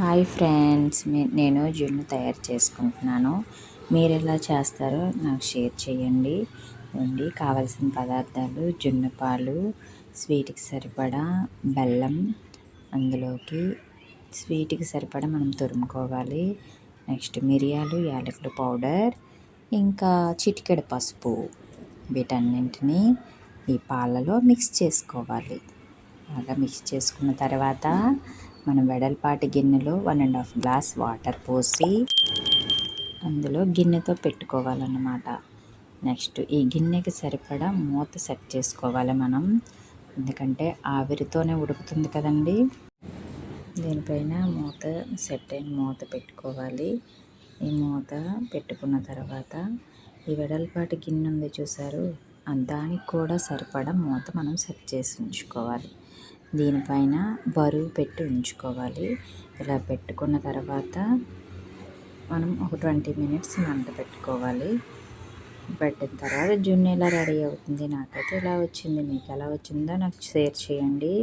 Hi friends నేను జున్ను తయారు చేసుకుంటున్నాను. మీరు ఎలా చేస్తారో నాకు షేర్ చేయండి. ఉండి కావలసిన పదార్థాలు జున్ను పాలు స్వీట్కి సరిపడా బెల్లం అందులోకి స్వీట్కి సరిపడా మనం తురుముకోవాలి. నెక్స్ట్ మిరియాలు యాలకుల పౌడర్ ఇంకా చిటికెడు పసుపు. వీటన్నింటినీ ఈ పాలలో మిక్స్ చేసుకోవాలి. బాగా మిక్స్ చేసుకున్న తర్వాత మనం వెడల్పాటి గిన్నెలో one and half glass water పోసి అందులో గిన్నెతో పెట్టుకోవాలన్నమాట. నెక్స్ట్ ఈ గిన్నెకి సరిపడా మూత సెట్ చేసుకోవాలి మనం. ఎందుకంటే ఆవిరితోనే ఉడుకుతుంది కదండి. దీనిపైన మూత సెట్ అయిన మూత పెట్టుకోవాలి. ఈ మూత పెట్టుకున్న తర్వాత ఈ వెడల్పాటి గిన్నె ఉంది చూసారు. దానికి కూడా సరిపడా మూత మనం సెట్ చేసి ఉంచుకోవాలి. దీనిపైన బరువు పెట్టి ఉంచుకోవాలి. ఇలా పెట్టుకున్న తర్వాత మనం ఒక ట్వంటీ మినిట్స్ మంట పెట్టుకోవాలి. పెట్టిన తర్వాత జున్ను ఎలా రెడీ అవుతుంది. నాకైతే ఇలా వచ్చింది. మీకు ఎలా వచ్చిందో నాకు షేర్ చేయండి.